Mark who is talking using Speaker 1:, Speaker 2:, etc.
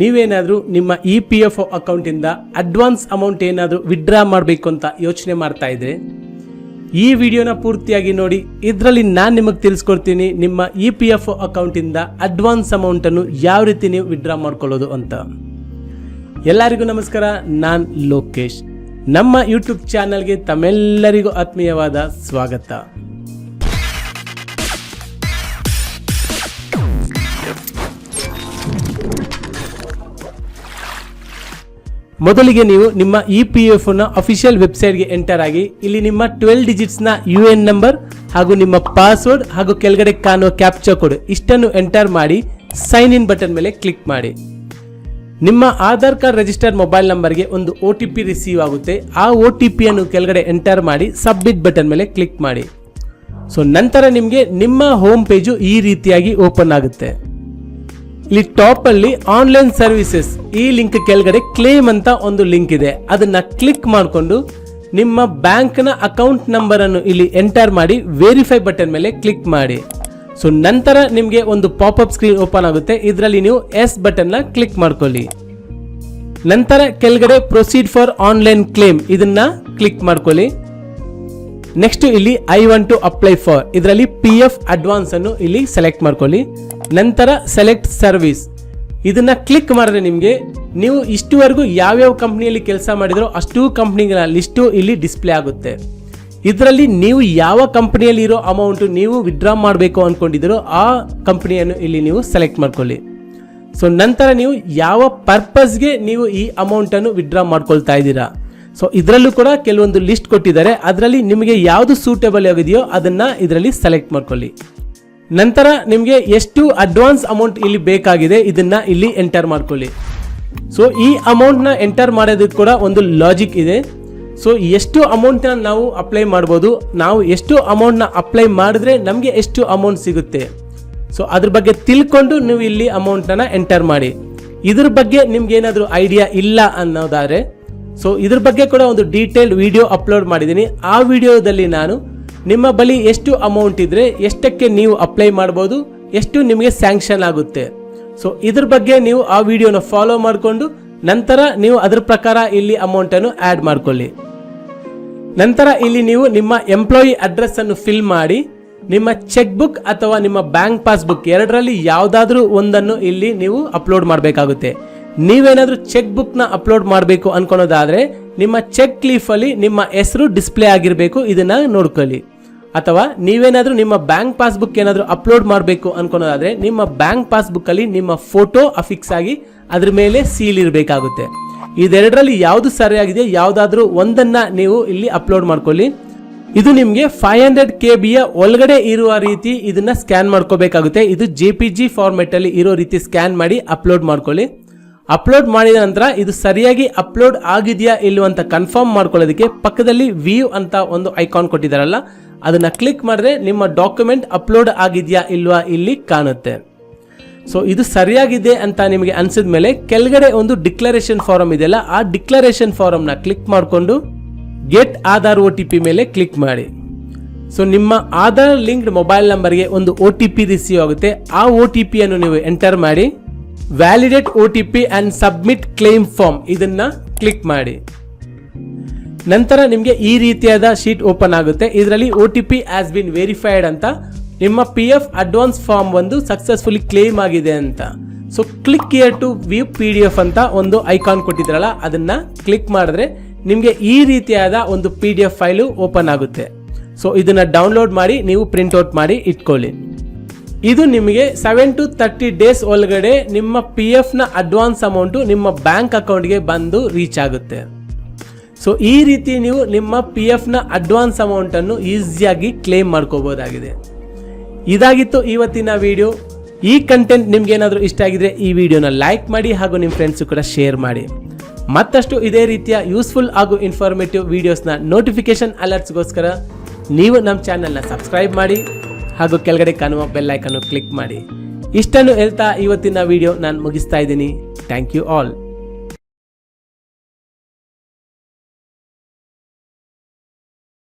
Speaker 1: ನೀವೇನಾದರೂ ನಿಮ್ಮ E P F ಅಕೌಂಟಿಂದ ಅಡ್ವಾನ್ಸ್ ಅಮೌಂಟ್ ಏನಾದರೂ ವಿಡ್ರಾ ಮಾಡಬೇಕು ಅಂತ ಯೋಚನೆ ಮಾಡ್ತಾ ಇದ್ರೆ, ಈ ವಿಡಿಯೋನ ಪೂರ್ತಿಯಾಗಿ ನೋಡಿ, ಇದರಲ್ಲಿ ನಾನು ನಿಮಗೆ ತಿಳಿಸ್ಕೊಡ್ತೀನಿ ನಿಮ್ಮ ಇ ಪಿ ಎಫ್ ಅಕೌಂಟಿಂದ ಅಡ್ವಾನ್ಸ್ ಅಮೌಂಟನ್ನು ಯಾವ ರೀತಿ ನೀವು ವಿಡ್ರಾ ಮಾಡ್ಕೊಳ್ಳೋದು ಅಂತ. ಎಲ್ಲರಿಗೂ ನಮಸ್ಕಾರ, ನಾನು ಲೋಕೇಶ್. ನಮ್ಮ ಯೂಟ್ಯೂಬ್ ಚಾನಲ್ಗೆ ತಮ್ಮೆಲ್ಲರಿಗೂ ಆತ್ಮೀಯವಾದ ಸ್ವಾಗತ. ಮೊದಲಿಗೆ ನೀವು ನಿಮ್ಮ ಇ ಪಿ ಎಫ್ನ ಅಫಿಷಿಯಲ್ ವೆಬ್ಸೈಟ್ಗೆ ಎಂಟರ್ ಆಗಿ, ಇಲ್ಲಿ ನಿಮ್ಮ ಟ್ವೆಲ್ ಡಿಜಿಟ್ಸ್ನ ಯು ಎನ್ ನಂಬರ್ ಹಾಗೂ ನಿಮ್ಮ ಪಾಸ್ವರ್ಡ್ ಹಾಗೂ ಕೆಳಗಡೆ ಕಾಣುವ ಕ್ಯಾಪ್ಚರ್ ಕೋಡ್ ಇಷ್ಟನ್ನು ಎಂಟರ್ ಮಾಡಿ ಸೈನ್ ಇನ್ ಬಟನ್ ಮೇಲೆ ಕ್ಲಿಕ್ ಮಾಡಿ. ನಿಮ್ಮ ಆಧಾರ್ ಕಾರ್ಡ್ ರಿಜಿಸ್ಟರ್ಡ್ ಮೊಬೈಲ್ ನಂಬರ್ಗೆ ಒಂದು ಒ ಟಿ ಪಿ ರಿಸೀವ್ ಆಗುತ್ತೆ. ಆ ಒ ಟಿ ಪಿಯನ್ನು ಕೆಳಗಡೆ ಎಂಟರ್ ಮಾಡಿ ಸಬ್ಮಿಟ್ ಬಟನ್ ಮೇಲೆ ಕ್ಲಿಕ್ ಮಾಡಿ. ಸೊ ನಂತರ ನಿಮಗೆ ನಿಮ್ಮ ಹೋಮ್ ಪೇಜು ಈ ರೀತಿಯಾಗಿ ಓಪನ್ ಆಗುತ್ತೆ. ಇಲ್ಲಿ ಟಾಪ್ ಅಲ್ಲಿ ಆನ್ಲೈನ್ ಸರ್ವಿಸಸ್ ಈ ಲಿಂಕ್ ಕೆಳಗಡೆ ಕ್ಲೇಮ್ ಅಂತ ಒಂದು ಲಿಂಕ್ ಇದೆ. ಅದನ್ನ ಕ್ಲಿಕ್ ಮಾಡಿಕೊಂಡು ನಿಮ್ಮ ಬ್ಯಾಂಕ್ನ ಅಕೌಂಟ್ ನಂಬರ್ ಅನ್ನು ಇಲ್ಲಿ ಎಂಟರ್ ಮಾಡಿ ವೆರಿಫೈ ಬಟನ್ ಮೇಲೆ ಕ್ಲಿಕ್ ಮಾಡಿ. ಸೊ ನಂತರ ನಿಮಗೆ ಒಂದು ಪಾಪ್ಅಪ್ ಸ್ಕ್ರೀನ್ ಓಪನ್ ಆಗುತ್ತೆ. ಇದರಲ್ಲಿ ನೀವು ಎಸ್ ಬಟನ್ನ ಕ್ಲಿಕ್ ಮಾಡ್ಕೊಳ್ಳಿ. ನಂತರ ಕೆಳಗಡೆ ಪ್ರೊಸೀಡ್ ಫಾರ್ ಆನ್ಲೈನ್ ಕ್ಲೇಮ್ ಇದನ್ನ ಕ್ಲಿಕ್ ಮಾಡ್ಕೊಳ್ಳಿ. ನೆಕ್ಸ್ಟ್ ಇಲ್ಲಿ I want to apply for ಇದರಲ್ಲಿ ಪಿ ಎಫ್ ಅಡ್ವಾನ್ಸ್ ಅನ್ನು ಇಲ್ಲಿ ಸೆಲೆಕ್ಟ್ ಮಾಡ್ಕೊಳ್ಳಿ. ನಂತರ ಸೆಲೆಕ್ಟ್ ಸರ್ವಿಸ್ ಇದನ್ನ ಕ್ಲಿಕ್ ಮಾಡಿದ್ರೆ ನಿಮಗೆ ನೀವು ಇಷ್ಟುವರೆಗೂ ಯಾವ್ಯಾವ ಕಂಪ್ನಿಯಲ್ಲಿ ಕೆಲಸ ಮಾಡಿದ್ರೋ ಅಷ್ಟು ಕಂಪ್ನಿಗಳ ಲಿಸ್ಟು ಇಲ್ಲಿ ಡಿಸ್ಪ್ಲೇ ಆಗುತ್ತೆ. ಇದರಲ್ಲಿ ನೀವು ಯಾವ ಕಂಪ್ನಿಯಲ್ಲಿ ಇರೋ ಅಮೌಂಟ್ ನೀವು ವಿಡ್ರಾ ಮಾಡಬೇಕು ಅಂದ್ಕೊಂಡಿದ್ದೀರೋ ಆ ಕಂಪ್ನಿಯನ್ನು ಇಲ್ಲಿ ನೀವು ಸೆಲೆಕ್ಟ್ ಮಾಡ್ಕೊಳ್ಳಿ. ಸೊ ನಂತರ ನೀವು ಯಾವ ಪರ್ಪಸ್ಗೆ ನೀವು ಈ ಅಮೌಂಟನ್ನು ವಿಡ್ರಾ ಮಾಡ್ಕೊಳ್ತಾ ಇದ್ದೀರಾ. ಸೊ ಇದರಲ್ಲೂ ಕೂಡ ಕೆಲವೊಂದು ಲಿಸ್ಟ್ ಕೊಟ್ಟಿದ್ದಾರೆ. ಅದರಲ್ಲಿ ನಿಮಗೆ ಯಾವುದು ಸೂಟೇಬಲ್ ಆಗಿದೆಯೋ ಅದನ್ನ ಇದರಲ್ಲಿ ಸೆಲೆಕ್ಟ್ ಮಾಡ್ಕೊಳ್ಳಿ. ನಂತರ ನಿಮಗೆ ಎಷ್ಟು ಅಡ್ವಾನ್ಸ್ ಅಮೌಂಟ್ ಇಲ್ಲಿ ಬೇಕಾಗಿದೆ ಇದನ್ನ ಇಲ್ಲಿ ಎಂಟರ್ ಮಾಡ್ಕೊಳ್ಳಿ. ಸೊ ಈ ಅಮೌಂಟ್ನ ಎಂಟರ್ ಮಾಡೋದಕ್ಕೆ ಕೂಡ ಒಂದು ಲಾಜಿಕ್ ಇದೆ. ಸೊ ಎಷ್ಟು ಅಮೌಂಟ್ನ ನಾವು ಅಪ್ಲೈ ಮಾಡ್ಬೋದು, ನಾವು ಎಷ್ಟು ಅಮೌಂಟ್ನ ಅಪ್ಲೈ ಮಾಡಿದ್ರೆ ನಮಗೆ ಎಷ್ಟು ಅಮೌಂಟ್ ಸಿಗುತ್ತೆ. ಸೊ ಅದ್ರ ಬಗ್ಗೆ ತಿಳ್ಕೊಂಡು ನೀವು ಇಲ್ಲಿ ಅಮೌಂಟನ್ನು ಎಂಟರ್ ಮಾಡಿ. ಇದ್ರ ಬಗ್ಗೆ ನಿಮ್ಗೆ ಏನಾದರೂ ಐಡಿಯಾ ಇಲ್ಲ ಅನ್ನೋದಾದ್ರೆ ಸೊ ಇದ್ರ ಬಗ್ಗೆ ಕೂಡ ಒಂದು ಡೀಟೇಲ್ಡ್ ವಿಡಿಯೋ ಅಪ್ಲೋಡ್ ಮಾಡಿದ್ದೀನಿ. ಆ ವಿಡಿಯೋದಲ್ಲಿ ನಾನು ನಿಮ್ಮ ಬಳಿ ಎಷ್ಟು ಅಮೌಂಟ್ ಇದ್ರೆ ಎಷ್ಟಕ್ಕೆ ನೀವು ಅಪ್ಲೈ ಮಾಡ್ಬೋದು, ಎಷ್ಟು ನಿಮಗೆ ಸ್ಯಾಂಕ್ಷನ್ ಆಗುತ್ತೆ. ಸೊ ಇದ್ರ ಬಗ್ಗೆ ನೀವು ಆ ವಿಡಿಯೋನ ಫಾಲೋ ಮಾಡಿಕೊಂಡು, ನಂತರ ನೀವು ಅದರ ಪ್ರಕಾರ ಇಲ್ಲಿ ಅಮೌಂಟನ್ನು ಆ್ಯಡ್ ಮಾಡ್ಕೊಳ್ಳಿ. ನಂತರ ಇಲ್ಲಿ ನೀವು ನಿಮ್ಮ ಎಂಪ್ಲಾಯಿ ಅಡ್ರೆಸ್ ಅನ್ನು ಫಿಲ್ ಮಾಡಿ, ನಿಮ್ಮ ಚೆಕ್ ಬುಕ್ ಅಥವಾ ನಿಮ್ಮ ಬ್ಯಾಂಕ್ ಪಾಸ್ಬುಕ್ ಎರಡರಲ್ಲಿ ಯಾವುದಾದ್ರೂ ಒಂದನ್ನು ಇಲ್ಲಿ ನೀವು ಅಪ್ಲೋಡ್ ಮಾಡಬೇಕಾಗುತ್ತೆ. ನೀವೇನಾದ್ರೂ ಚೆಕ್ ಬುಕ್ನ ಅಪ್ಲೋಡ್ ಮಾಡಬೇಕು ಅನ್ಕೊಳೋದಾದ್ರೆ, ನಿಮ್ಮ ಚೆಕ್ ಲೀಫಲ್ಲಿ ನಿಮ್ಮ ಹೆಸರು ಡಿಸ್ಪ್ಲೇ ಆಗಿರಬೇಕು, ಇದನ್ನ ನೋಡ್ಕೊಳ್ಳಿ. ಅಥವಾ ನೀವೇನಾದರೂ ನಿಮ್ಮ ಬ್ಯಾಂಕ್ ಪಾಸ್ಬುಕ್ ಏನಾದರೂ ಅಪ್ಲೋಡ್ ಮಾಡಬೇಕು ಅನ್ಕೊಳೋದಾದ್ರೆ ನಿಮ್ಮ ಬ್ಯಾಂಕ್ ಪಾಸ್ಬುಕ್ ಅಲ್ಲಿ ನಿಮ್ಮ ಫೋಟೋ ಅಫಿಕ್ಸ್ ಆಗಿ ಅದ್ರ ಮೇಲೆ ಸೀಲ್ ಇರಬೇಕಾಗುತ್ತೆ. ಇದೆರಡರಲ್ಲಿ ಯಾವುದು ಸರಿಯಾಗಿದೆ, ಯಾವುದಾದ್ರೂ ಒಂದನ್ನ ನೀವು ಇಲ್ಲಿ ಅಪ್ಲೋಡ್ ಮಾಡ್ಕೊಳ್ಳಿ. ಇದು ನಿಮಗೆ ಫೈವ್ ಹಂಡ್ರೆಡ್ ಕೆ ಬಿಯ ಒಳಗಡೆ ಇರುವ ರೀತಿ ಇದನ್ನ ಸ್ಕ್ಯಾನ್ ಮಾಡ್ಕೋಬೇಕಾಗುತ್ತೆ. ಇದು ಜೆ ಪಿ ಜಿ ಫಾರ್ಮೆಟ್ ಅಲ್ಲಿ ಇರೋ ರೀತಿ ಸ್ಕ್ಯಾನ್ ಮಾಡಿ ಅಪ್ಲೋಡ್ ಮಾಡ್ಕೊಳ್ಳಿ. ಅಪ್ಲೋಡ್ ಮಾಡಿದ ನಂತರ ಇದು ಸರಿಯಾಗಿ ಅಪ್ಲೋಡ್ ಆಗಿದೆಯಾ ಇಲ್ಲವಂತ ಕನ್ಫರ್ಮ್ ಮಾಡ್ಕೊಳ್ಳೋದಕ್ಕೆ ಪಕ್ಕದಲ್ಲಿ ವ್ಯೂ ಅಂತ ಒಂದು ಐಕಾನ್ ಕೊಟ್ಟಿದ್ದಾರಲ್ಲ ಅದನ್ನ ಕ್ಲಿಕ್ ಮಾಡಿದ್ರೆ ನಿಮ್ಮ ಡಾಕ್ಯುಮೆಂಟ್ ಅಪ್ಲೋಡ್ ಆಗಿದೆಯಾ ಇಲ್ವಾ ಇಲ್ಲಿ ಕಾಣುತ್ತೆ. ಸೊ ಇದು ಸರಿಯಾಗಿದೆ ಅಂತ ನಿಮಗೆ ಅನ್ಸಿದ ಮೇಲೆ ಕೆಳಗಡೆ ಒಂದು ಡಿಕ್ಲರೇಷನ್ ಫಾರಮ್ ಇದೆಯಲ್ಲ, ಆ ಡಿಕ್ಲರೇಷನ್ ಫಾರಮ್ನ ಕ್ಲಿಕ್ ಮಾಡಿಕೊಂಡು get Aadhaar O T P ಮೇಲೆ ಕ್ಲಿಕ್ ಮಾಡಿ. ಸೊ ನಿಮ್ಮ ಆಧಾರ್ ಲಿಂಕ್ಡ್ ಮೊಬೈಲ್ ನಂಬರ್ಗೆ ಒಂದು ಒ ಟಿ ಪಿ ರಿಸೀವ್ ಆಗುತ್ತೆ. ಆ ಒ ಟಿ ಪಿಯನ್ನು ನೀವು ಎಂಟರ್ ಮಾಡಿ validate O T P and submit claim form ಇದನ್ನ ಕ್ಲಿಕ್ ಮಾಡಿ. ನಂತರ ನಿಮಗೆ ಈ ರೀತಿಯಾದ ಶೀಟ್ ಓಪನ್ ಆಗುತ್ತೆ. ಇದರಲ್ಲಿ O T P has been verified ಅಂತ, ನಿಮ್ಮ ಪಿ ಎಫ್ ಅಡ್ವಾನ್ಸ್ ಫಾರ್ಮ್ ಒಂದು ಸಕ್ಸಸ್ಫುಲಿ ಕ್ಲೇಮ್ ಆಗಿದೆ ಅಂತ. So click here to view P D F ಅಂತ ಒಂದು ಐಕಾನ್ ಕೊಟ್ಟಿದ್ರಲ್ಲ, ಅದನ್ನ ಕ್ಲಿಕ್ ಮಾಡಿದ್ರೆ ನಿಮಗೆ ಈ ರೀತಿಯಾದ ಒಂದು P D F file open ಆಗುತ್ತೆ. ಸೊ ಇದನ್ನ ಡೌನ್ಲೋಡ್ ಮಾಡಿ, ನೀವು ಪ್ರಿಂಟ್ ಔಟ್ ಮಾಡಿ ಇಟ್ಕೊಳ್ಳಿ. ಇದು ನಿಮಗೆ ಸೆವೆನ್ ಟು ತರ್ಟಿ ಡೇಸ್ ಒಳಗಡೆ ನಿಮ್ಮ ಪಿ ಎಫ್ನ ಅಡ್ವಾನ್ಸ್ ಅಮೌಂಟು ನಿಮ್ಮ ಬ್ಯಾಂಕ್ ಅಕೌಂಟ್ಗೆ ಬಂದು ರೀಚ್ ಆಗುತ್ತೆ. ಸೊ ಈ ರೀತಿ ನೀವು ನಿಮ್ಮ ಪಿ ಎಫ್ನ ಅಡ್ವಾನ್ಸ್ ಅಮೌಂಟನ್ನು ಈಸಿಯಾಗಿ ಕ್ಲೇಮ್ ಮಾಡ್ಕೋಬೋದಾಗಿದೆ. ಇದಾಗಿತ್ತು ಇವತ್ತಿನ ವಿಡಿಯೋ ಈ ಕಂಟೆಂಟ್ ನಿಮ್ಗೆ ಏನಾದರೂ ಇಷ್ಟ ಆಗಿದ್ರೆ ಈ ವಿಡಿಯೋನ ಲೈಕ್ ಮಾಡಿ ಹಾಗೂ ನಿಮ್ಮ ಫ್ರೆಂಡ್ಸು ಕೂಡ ಶೇರ್ ಮಾಡಿ. ಮತ್ತಷ್ಟು ಇದೇ ರೀತಿಯ ಯೂಸ್ಫುಲ್ ಹಾಗೂ ಇನ್ಫಾರ್ಮೇಟಿವ್ ವಿಡಿಯೋಸ್ನ ನೋಟಿಫಿಕೇಶನ್ ಅಲರ್ಟ್ಸ್ಗೋಸ್ಕರ ನೀವು ನಮ್ಮ ಚಾನಲ್ನ ಸಬ್ಸ್ಕ್ರೈಬ್ ಮಾಡಿ ಹಾಗೂ ಕೆಳಗಡೆ ಕಾಣುವ ಬೆಲ್ ಐಕನ್ನು ಕ್ಲಿಕ್ ಮಾಡಿ. ಇಷ್ಟನ್ನು ಹೇಳ್ತಾ ಇವತ್ತಿನ ವಿಡಿಯೋ ನಾನು ಮುಗಿಸ್ತಾ ಇದ್ದೀನಿ. Thank you all